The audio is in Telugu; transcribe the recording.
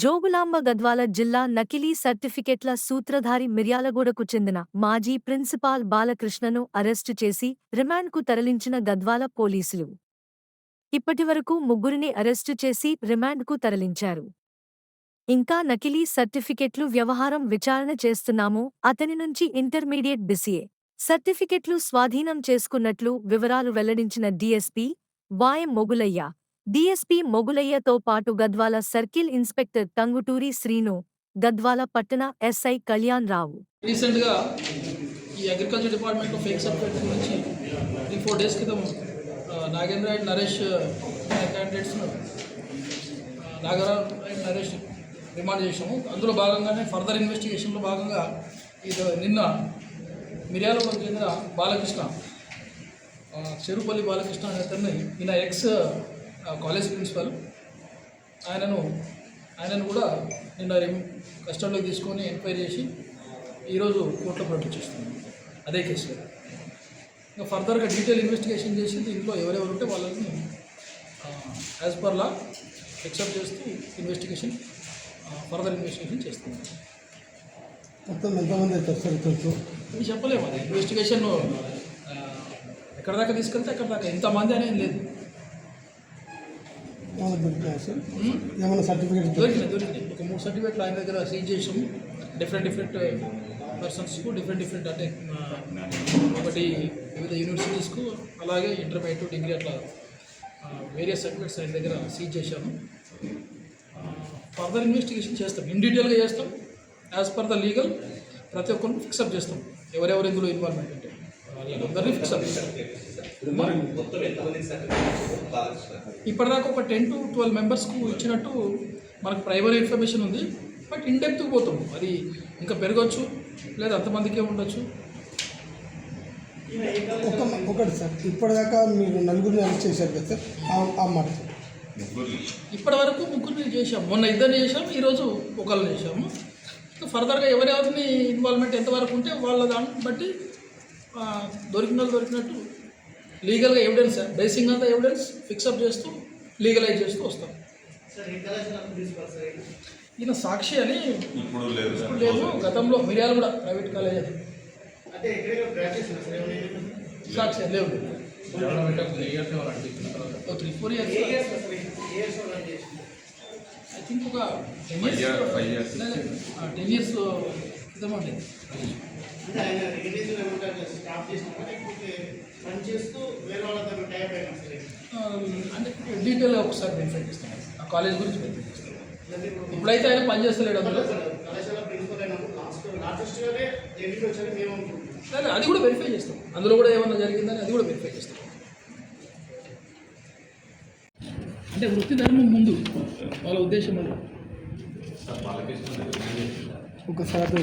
జోగులాంబ గద్వాల జిల్లా నకిలీ సర్టిఫికెట్ల సూత్రధారి మిర్యాలగూడకు చెందిన మాజీ ప్రిన్సిపాల్ బాలకృష్ణను అరెస్టు చేసి రిమాండ్కు తరలించిన గద్వాల పోలీసులు. ఇప్పటివరకు ముగ్గురిని అరెస్టు చేసి రిమాండ్కు తరలించారు. ఇంకా నకిలీ సర్టిఫికెట్లు వ్యవహారం విచారణ చేస్తున్నాము అతని నుంచి ఇంటర్మీడియట్ బిసిఏ. సర్టిఫికెట్లు స్వాధీనం చేసుకున్నట్లు వివరాలు వెల్లడించిన డీఎస్పీ వాయం మొగులయ్య డీఎస్పీ మొగులయ్యతో పాటు గద్వాల సర్కిల్ ఇన్స్పెక్టర్ టంగుటూరి శ్రీను గద్వాల పట్టణ ఎస్ఐ కళ్యాణ్ రావు. రీసెంట్గా ఈ అగ్రికల్చర్ డిపార్ట్మెంట్ ఫేక్ సర్టిఫికేట్ గురించి త్రీ ఫోర్ డేస్ క్రితం Nagendra and Naresh candidates Nagarao and Naresh remand చేసాము అందులో భాగంగానే ఫర్దర్ ఇన్వెస్టిగేషన్లో భాగంగా ఇది నిన్న మిర్యాలగూడకు చెందిన బాలకృష్ణ చెరుపల్లి బాలకృష్ణ అనే అతన్ని ఈయన ఎక్స్ కాలేజ్ ప్రిన్సిపల్. ఆయనను ఆయనను కూడా నిన్న కస్టడీలోకి తీసుకొని ఎంక్వైరీ చేసి ఈరోజు కోర్టులో ప్రొడ్యూస్ చేస్తున్నాం అదే కేసులో ఇంకా ఫర్దర్గా డీటెయిల్ ఇన్వెస్టిగేషన్ చేసి దీంట్లో ఎవరెవరు ఉంటే వాళ్ళని యాజ్ పర్ లా ఎక్సెప్ట్ చేస్తూ ఇన్వెస్టిగేషన్ ఫర్దర్ ఇన్వెస్టిగేషన్ చేస్తున్నాం మొత్తం ఎంతమంది అవుతారు సార్ తెలుసు ఇది చెప్పలేము. అది ఇన్వెస్టిగేషన్ ఎక్కడ దాకా తీసుకెళ్తే అక్కడ దాకా. ఎంతమంది అనేది లేదు. ఏమైనా సర్టిఫికేట్ ఒక మూడు సర్టిఫికేట్లు ఆయన దగ్గర సీజ్ చేసాము. డిఫరెంట్ డిఫరెంట్ పర్సన్స్కు డిఫరెంట్ డిఫరెంట్ అంటే ఒకటి వివిధ యూనివర్సిటీస్కు అలాగే ఇంటర్మీడియట్ డిగ్రీ అట్లా వేరియస్ సర్టిఫికేట్స్ ఆయన దగ్గర సీజ్ చేశాము. ఫర్దర్ ఇన్వెస్టిగేషన్ చేస్తాం. ఇన్ డీటెయిల్గా చేస్తాం. యాజ్ పర్ ద లీగల్ ప్రతి ఒక్కరిని ఫిక్సప్ చేస్తాం. ఎవరెవరు ఇందులో ఇన్వాల్వ్మెంట్ అంటే వాళ్ళందరినీ ఫిక్సప్ చేస్తాం ఇప్పటిదాకా ఒక టెన్ టు ట్వెల్వ్ మెంబర్స్కు ఇచ్చినట్టు మనకు ప్రైమరీ ఇన్ఫర్మేషన్ ఉంది. బట్ ఇన్ డెప్త్కి పోతాం. అది ఇంకా పెరగచ్చు లేదా అంతమందికే ఉండొచ్చు. ఒక ఒకటి సార్ ఇప్పటిదాకా మీరు నలుగురిని అరెస్ట్ చేశారు కదా సార్ ఆ- మాట. సార్. ఇప్పటి వరకు ముగ్గురిని చేశాం. మొన్న ఇద్దరిని చేశాం ఈరోజు ఒకళ్ళని చేశాము. ఇంకా ఫర్దర్గా ఎవరెవరిని ఇన్వాల్వ్మెంట్ ఎంతవరకు ఉంటే వాళ్ళ దాన్ని బట్టి ఆ, దొరికిన వాళ్ళు దొరికినట్టు లీగల్గా ఎవిడెన్స్ బేసింగ్ అంతా ఎవిడెన్స్ ఫిక్సప్ చేస్తూ లీగలైజ్ చేస్తూ వస్తాం. ఈయన సాక్షి అని ఇప్పుడు లేదు సార్. ఇప్పుడు లేదు. గతంలో మిర్యాల కూడా ప్రైవేట్ కాలేజ్ అది. సాక్షి లేవు. Three four years I think ఒక టెన్. ఇయర్స్ టెన్ ఇయర్స్ అంటే ఆయన రిలీజ్లో ఏమంటారు స్టాప్ చేసినా లేకపోతే పని చేస్తూ వేరే వాళ్ళతో టైప్ అయినా సరే? ఆ, అంటే డీటెయిల్గా ఒకసారి వెరిఫై చేస్తాం ఆ కాలేజ్ గురించి వెరిఫై చేస్తాం ఇప్పుడైతే ఆయన పని చేస్తలేడు అందులో. కళాశాల ప్రిన్సిపల్ అయినప్పుడు లాస్ట్ మేము అనుకుంటున్నాం. సరే, అది కూడా వెరిఫై చేస్తాం. అందులో కూడా ఏమన్నా జరిగిందని అది కూడా వెరిఫై చేస్తాం. అంటే వృత్తి ధర్మం ముందు. వాళ్ళ ఉద్దేశం అది. ఒకసారి